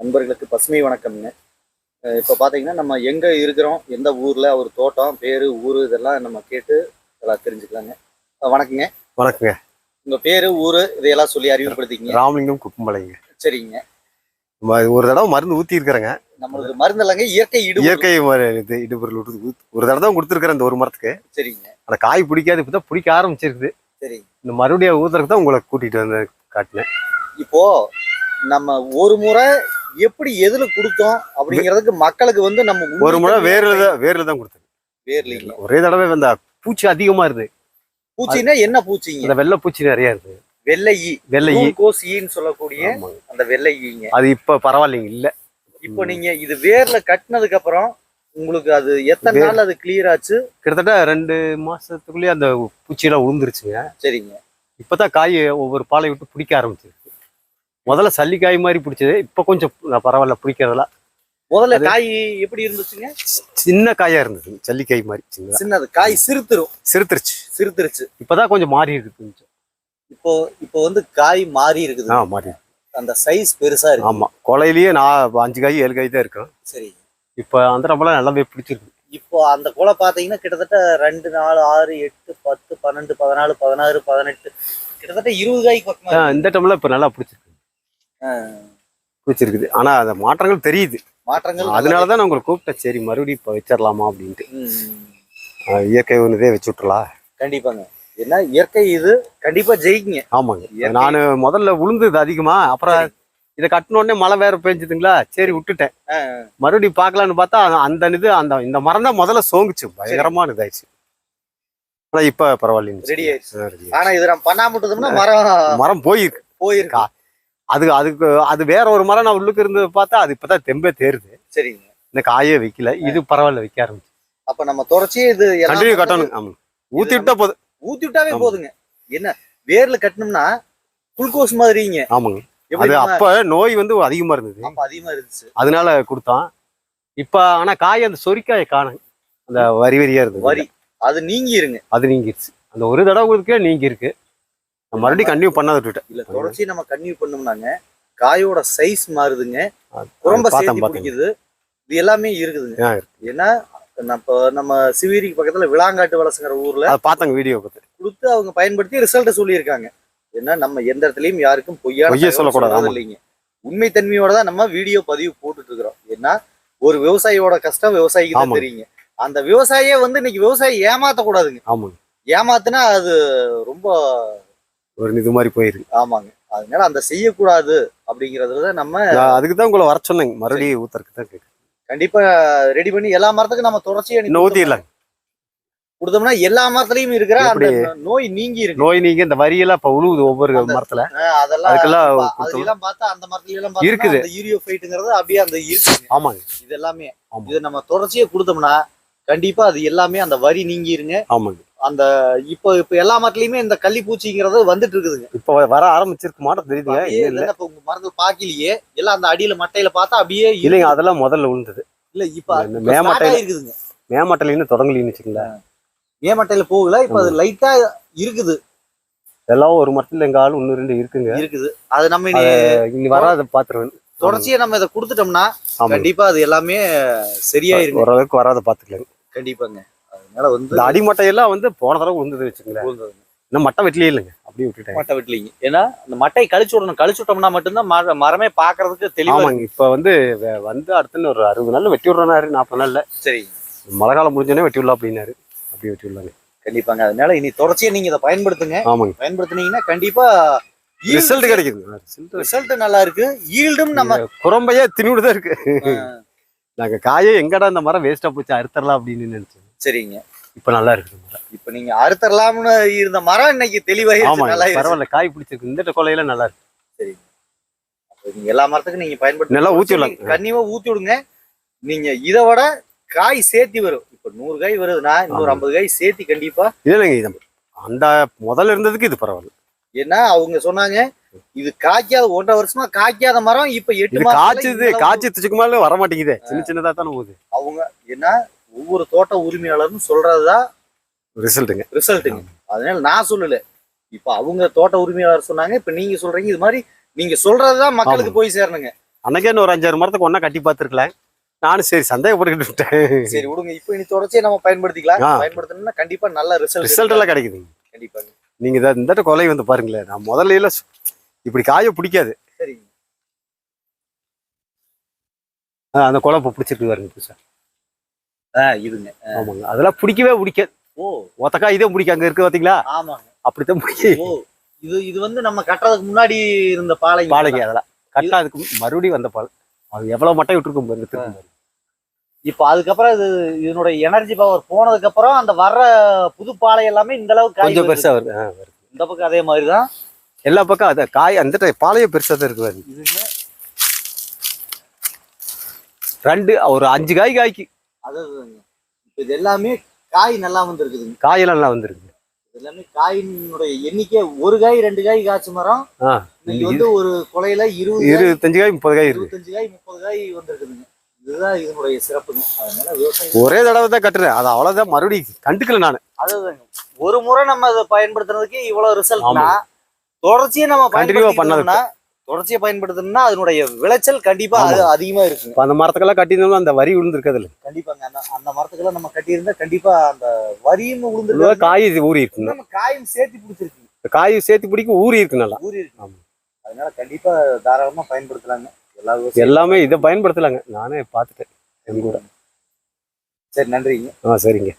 நண்பர்களுக்கு பசுமை வணக்கம்ங்க. இப்போ பார்த்தீங்கன்னா நம்ம எங்கே இருக்கிறோம் எந்த ஊரில் ஒரு தோட்டம் பேர் ஊர் இதெல்லாம் நம்ம கேட்டு எல்லாம் தெரிஞ்சுக்கலாங்க. வணக்கங்க. வணக்கங்க. உங்கள் பேர் ஊர் இதையெல்லாம் சொல்லி அறிமுகப்படுத்திக்கங்க. ராமலிங்கம் குப்பம்பளைங்க சரிங்க. ஒரு தடவை மருந்து ஊத்தி இருக்கிறேங்க. நம்மளுக்கு மருந்து இல்லைங்க இயற்கை இடு இயற்கை இது இடுபொருள் ஒரு தடவை தான் கொடுத்துருக்கிறேன் இந்த ஒரு மரத்துக்கு. சரிங்க. அந்த காய் பிடிக்காது இப்பதான் பிடிக்க ஆரம்பிச்சிருக்குது. சரிங்க இந்த மறுபடியும் ஊத்துறதுக்கு தான் உங்களை கூட்டிட்டு வந்து காட்டினேன். இப்போ நம்ம ஒரு முறை எப்படி எதுல கொடுத்தோம் அப்படிங்கிறதுக்கு மக்களுக்கு வந்து நம்ம ஒரு முறை வேர்ல தான் வேர்ல தான் கொடுத்தேன். வேர்லீங்க ஒரே தடவை அந்த பூச்சி அதிகமா இருந்தது பூச்சின்னா என்ன பூச்சிங்க? அந்த வெள்ளை பூச்சி நிறைய இருந்தது வெள்ளை ஈ. வெள்ளை ஈ. கோஸ் ஈன்னு சொல்லக்கூடிய. அந்த வெள்ளை ஈங்க. அது இப்ப பரவாயில்லைங்க இல்ல. இப்போ நீங்க இது வேர்ல கட்டினதுக்கு அப்புறம் உங்களுக்கு அது எத்தனை நாள் அது கிளியர் ஆச்சு? கிட்டத்தட்ட ரெண்டு மாசத்துக்குள்ளேயே அந்த பூச்சியெல்லாம் உளுந்துருச்சுங்க. சரிங்க. இப்பதான் காய் ஒவ்வொரு பாலை விட்டு பிடிக்க ஆரம்பிச்சிருக்கு முதல்ல சல்லிக்காய் மாதிரி பிடிச்சது. இப்ப கொஞ்சம் பரவாயில்ல பிடிக்கிறதெல்லாம். முதல்ல காய் எப்படி இருந்துச்சுங்க? சின்ன காயா இருந்தது. ஜல்லிக்காய் மாதிரி சின்னதா. சின்னது. காய் சிறுத்துரும். சிறுத்துருச்சு. சிறுத்துருச்சு. இப்பதான் கொஞ்சம் மாறி இருக்கு கொஞ்சம். இப்போ இப்போ வந்து காய் மாறி இருக்குது. ஆ மாறி. அந்த சைஸ் பெருசா இருக்கு. ஆமா. கொலையிலேயே நான் அஞ்சு காய் ஏழு காய் தான் இருக்கும் சரி. இப்ப அந்த ரம்பெல்லாம் நல்லாவே பிடிச்சிருக்கு. இப்போ அந்த குலை பாத்தீங்கன்னா கிட்டத்தட்ட ரெண்டு நாலு ஆறு எட்டு பத்து பன்னெண்டு பதினாலு பதினாறு பதினெட்டு. கிட்டத்தட்ட இருபது காய்க்கு இருக்கு. இந்த டைம்ல இப்ப நல்லா பிடிச்சிருக்கு. பிடிச்சிருக்குது ஆனா அந்த மாற்றங்கள் தெரியுது. மாற்றங்கள் அதனாலதான் நான் உங்களை கூப்பிட்டேன். சரி மறுபடியும் இப்ப வச்சிடலாமா அப்படின்ட்டு. இயற்கை ஒன்றுதே வச்சு விட்டுலாம் கண்டிப்பாங்க. ஏன்னா இயற்கை இது கண்டிப்பா ஜெயிக்குங்க. ஆமாங்க. நான் முதல்ல உளுந்தது அதிகமா. அப்புறம் இதை கட்டின உடனே மழை வேற பெஞ்சுதுங்களா? சரி விட்டுட்டேன். மறுபடியும் பார்க்கலான்னு பார்த்தா அந்த- இது அந்த இந்த மரம் தான் முதல்ல சோங்குச்சு. பயங்கரமான இதாயிடுச்சு. ஆனா இப்ப பரவாயில்லைங்க ரெடி ஆயிடுச்சு. ஆனா இது நம்ம பண்ணாம விட்டோம்னா மரம் மரம் போயிருக்கு. போயிருக்கு. அது அதுக்கு அது வேற ஒரு மரம் நான் உள்ளுக்கு இருந்து பார்த்தா அது இப்பதான் தெம்பே தேருது. சரிங்க. இந்த காயே வைக்கல. இது பரவாயில்ல வைக்க ஆரம்பிச்சு. அப்ப நம்ம தொடர்ச்சியே இது கண்டினியூ கட்டணும். ஆமா. ஊத்தி விட்டா போதும். ஊத்தி விட்டாவே. போதுங்க. என்ன வேர்ல கட்டணும்னா குளுக்கோஸ் மாதிரிங்க. ஆமாங்க. அது அப்ப நோய் வந்து அதிகமா இருந்தது. அதிகமா இருந்துச்சு. அதனால கொடுத்தோம். இப்ப ஆனா காய் அந்த சொரிக்காயை காணும். அந்த வரி வரியா இருந்தது. வரி. அது நீங்கி இருங்க அது நீங்கிருச்சு. அந்த ஒரு தடவை நீங்கி இருக்கு மறுபடியும் கண்டினியூ பண்ணாத விட்டுட்டேன். இல்ல தொடர்ச்சி நம்ம கன்டினியூ பண்ணோம்னாங்க. காயோட சைஸ் மாறுதுங்க. பார்த்தேன் சேர்த்து பிடிக்குது இது எல்லாமே இருக்குதுங்க. ஏன்னா நம்ம நம்ம சிவீரிக்கு பக்கத்துல விளாங்காட்டு வலசுங்கிற ஊர்ல பார்த்தாங்க வீடியோ கொடுத்து அவங்க பயன்படுத்தி ரிசல்ட் சொல்லியிருக்காங்க. ஏன்னா நம்ம எந்த இடத்துலயும் யாருக்கும் பொய்யே சொல்லக்கூடாது. இல்லைங்க. உண்மை தன்மையோட தான் நம்ம வீடியோ பதிவு போட்டுட்டு இருக்கிறோம் ஏன்னா ஒரு விவசாயியோட கஷ்டம் விவசாயிக்கு தான். தெரியுங்க. அந்த விவசாயியே வந்து இன்னைக்கு விவசாயி ஏமாத்த கூடாதுங்க ஏமாத்துனா அது ரொம்ப ஒரு இது மாதிரி போயிருக்கு ஆமாங்க. அதனால அந்த செய்யக்கூடாது அப்படிங்கறதுல நம்ம அதுக்கு தான் உங்களை வர சொன்னேங்க. மறுபடியும் ஊத்தறதுக்கு தான் கேட்குறேன் கண்டிப்பா ரெடி பண்ணி எல்லா மரத்துக்கும் நம்ம தொடர்ச்சியா ஊத்திடலாம் கொடுத்தோம்னா எல்லா மரத்துலயும் இருக்கிற அந்த? நோய் நீங்கி இருக்கு. நோய் நீங்க இந்த வரியெல்லாம் இப்ப உழுவுது ஒவ்வொரு மரத்துல. அதெல்லாம். அதெல்லாம் பார்த்தா அந்த மரத்துல எல்லாம் இருக்குது. யூரியோ ஃபைட்டுங்கிறது அப்படியே அந்த இருக்குங்க. ஆமாங்க. இது எல்லாமே. இது நம்ம தொடர்ச்சியா கொடுத்தோம்னா கண்டிப்பா அது எல்லாமே அந்த வரி நீங்கிருங்க. ஆமாங்க. அந்த இப்போ இப்போ எல்லா மரத்துலயுமே இந்த கள்ளிப்பூச்சிங்கிறது வந்துட்டு இருக்குதுங்க. இப்ப வர ஆரம்பிச்சிருக்கு மாட்டம் தெரியுதுங்க. இல்ல இப்ப உங்க மரத்துல பாக்கிலேயே எல்லாம் அந்த அடியில மட்டையில பார்த்தா அப்படியே. இல்லைங்க அதெல்லாம் முதல்ல விழுந்தது இல்ல இப்ப மேமட்டையில- ஆயிருக்குதுங்க. மேமட்டல இன்னும் தொடங்கலின்னு வச்சுங்களேன் மே மட்டையில போகல இப்ப அது லைட்டா இருக்குது. எல்லாம் ஒரு மரத்துல எங்க ஆளு ஒன்னு ரெண்டு இருக்குங்க. இருக்குது. அது நம்ம இனி வராத பாத்துருவேன் தொடர்ச்சியா நம்ம இதை கொடுத்துட்டோம்னா கண்டிப்பா அது எல்லாமே சரியாயிருங்க. ஓரளவுக்கு வராத பாத்துக்கலாங்க கண்டிப்பாங்க. அதனால வந்து இந்த அடிமட்டையெல்லாம் வந்து போன தடவை விழுந்தது வச்சுங்களேன் விழுந்ததுங்க. இன்னும் மட்டை வெட்டிலே இல்லைங்க. அப்படியே விட்டுட்டேன் மட்டை விட்டலிங்க. ஏன்னா இந்த மட்டையை கழிச்சு விடணும். கழிச்சு விட்டோம்னா மட்டும்தான் மர- மரமே பாக்குறதுக்கு தெளிவா இருக்கும். ஆமாங்க இப்ப வந்து வே- வந்து அடுத்து ஒரு அறுபது நாள் வெட்டி விடுறாரு நாற்பது நாள்ல. சரி மழை காலம் முடிஞ்சோடனே வெட்டி விடலாம் அப்படின்னாரு. அப்படி வெட்டி விடலாங்க. கண்டிப்பாங்க. அதனால இனி தொடர்ச்சியா நீங்க இதை பயன்படுத்துங்க. ஆமாங்க. பயன்படுத்துனீங்கன்னா கண்டிப்பா ரிசல்ட் கிடைக்குது ரிசல்ட் ரிசல்ட் நல்லா இருக்கு. ஈல்டும் நம்ம குரம்பையே திணிவிட்டு தான் இருக்கு ஆஹ், நாங்க காயே எங்கடா இந்த மரம் வேஸ்டா போச்சு அறுத்தரலாம் அப்படின்னு நினைச்சேன் சரிங்க. இப்ப நல்லா இருக்கு இந்த மரம். இப்ப நீங்க அறுத்தரலாம்னு இருந்த மரம் இன்னைக்கு ஆமாங்க நல்லா பரவாயில்ல காய் பிடிச்சிருக்கு. இந்த கொலையில நல்லா இருக்கு. நீங்க எல்லா மரத்துக்கும் நீங்க பயன்படுத்தி நல்லா ஊத்தி விடலாம். கண்டிப்பா ஊத்தி விடுங்க. நீங்க இதை விட காய் சேர்த்தி வரும். இப்ப நூறு காய் வருதுன்னா இன்னொரு. ஐம்பது காய் சேர்த்தி கண்டிப்பா இல்லைங்க இது அந்த முதல்ல இருந்ததுக்கு இது பரவாயில்ல. ஏன்னா அவங்க சொன்னாங்க இது காய்க்காத ஒன்றரை வருஷமா காய்க்காத மரம் இப்ப எட்டு காய்ச்சது காய்ச்சதுக்கு மேல வர மாட்டேங்குதே. சின்ன சின்னதா தானே போகுது. அவங்க ஏன்னா ஒவ்வொரு தோட்ட உரிமையாளரும் சொல்றதுதான் ரிசல்ட்டுங்க ரிசல்ட்டுங்க அதனால நான் சொல்லல. இப்ப அவங்க தோட்ட உரிமையாளர் சொன்னாங்க இப்ப நீங்க சொல்றீங்க இது மாதிரி நீங்க சொல்றதுதான் மக்களுக்கு போய் சேரணுங்க. அன்னைக்கே ஒரு அஞ்சாறு மரத்துக்கு ஒன்றா கட்டி பார்த்துருக்கலாம் நானும் சரி சந்தேகப்பட்டுக்கிட்டு விட்டேன். சரி விடுங்க. இப்போ இனி தொடர்ச்சியா நம்ம பயன்படுத்திக்கலாம். பயன்படுத்தணும்னா கண்டிப்பா நல்ல ரிசல்ட் ரிசல்ட் எல்லாம் கிடைக்குதுங்க. கண்டிப்பாங்க. நீங்க இதை இந்த கொலை வந்து பாருங்களேன் நான் முதல்ல இப்படி காய பிடிக்காது. சரிங்க. ஆ, அந்த கொலை இப்போ பிடிச்சிருக்கு பாருங்க புதுசா ஆ இதுங்க. ஆமாங்க. அதெல்லாம் பிடிக்கவே பிடிக்காது. ஓ. ஒத்தக்காய் இதே பிடிக்கும் அங்க இருக்கு பாத்தீங்களா? ஆமாங்க. அப்படித்தான் பிடிக்கும் ஓ இது இது வந்து நம்ம கட்டுறதுக்கு முன்னாடி இருந்த பாலை பாலைங்க அதெல்லாம். கரெக்டா அதுக்கு மறுபடியும் வந்த பால். அது எவ்வளவு மட்டை விட்டுருக்கும் பாருங்க. இப்போ அதுக்கப்புறம் இது இதனுடைய எனர்ஜி பவர் போனதுக்கு அப்புறம் அந்த வர்ற புது பாலை எல்லாமே இந்த அளவுக்கு கொஞ்சம் வருது. பெருசா வருது. இந்த பக்கம் அதே மாதிரி தான் எல்லா பக்கம் அது காய் அந்த டை- பாலையே பெருசா தான் இருக்கு பாருங்க இதுங்க. ரெண்டு ஒரு அஞ்சு காய் காய்க்கு. அதுதாங்க இப்போ இது எல்லாமே காய் நல்லா வந்திருக்குதுங்க. காயெல்லாம் நல்லா வந்திருக்கு எல்லாமே காயினுடைய எண்ணிக்கை ஒரு காய் ரெண்டு காய் காய்ச்சி மரம். இன்னைக்கு வந்து ஒரு கொலையில இருபது இருபத்தஞ்சு காய் முப்பது காய் இருபத்தஞ்சு காய் முப்பது காய் வந்திருக்குதுங்க. இதுதான் இதனுடைய சிறப்புங்க. அதனால விவசாயம் ஒரே தடவை தான் கட்டுறேன். அது அவ்வளவுதான். மறுபடியும் கண்டுக்கல நான். அதுதாங்க. ஒரு முறை நம்ம அதை பயன்படுத்துறதுக்கு இவ்வளவு ரிசல்ட்னா தொடர்ச்சியா நம்ம ஆ பண்ணோம்னா தொடர்ச்சியா பயன்படுத்தணும்னா அதனுடைய விளைச்சல் கண்டிப்பா அது அதிகமா இப்போ அந்த மரத்துக்கெல்லாம் கட்டியிருந்தோம்னா அந்த வரி விழுந்திருக்கிறதுல கண்டிப்பாங்க. அந்த அந்த மரத்துக்கெல்லாம் நம்ம கட்டியிருந்தா கண்டிப்பா அந்த வரியும் விழுந்துருக்கு காய் ஊறி இருக்குங்க. நம்ம காயும் சேர்த்து பிடிச்சிருக்கு. இந்த காய் சேர்த்து பிடிக்கும் ஊறி இருக்கு நல்லா. ஊறி இருக்கு. அதனால கண்டிப்பா தாராளமா பயன்படுத்தலாங்க. எல்லாமே இதை பயன்படுத்தலாங்க. நானே பார்த்துட்டேன். என் கூட. சரி நன்றிங்க. ஆ சரிங்க.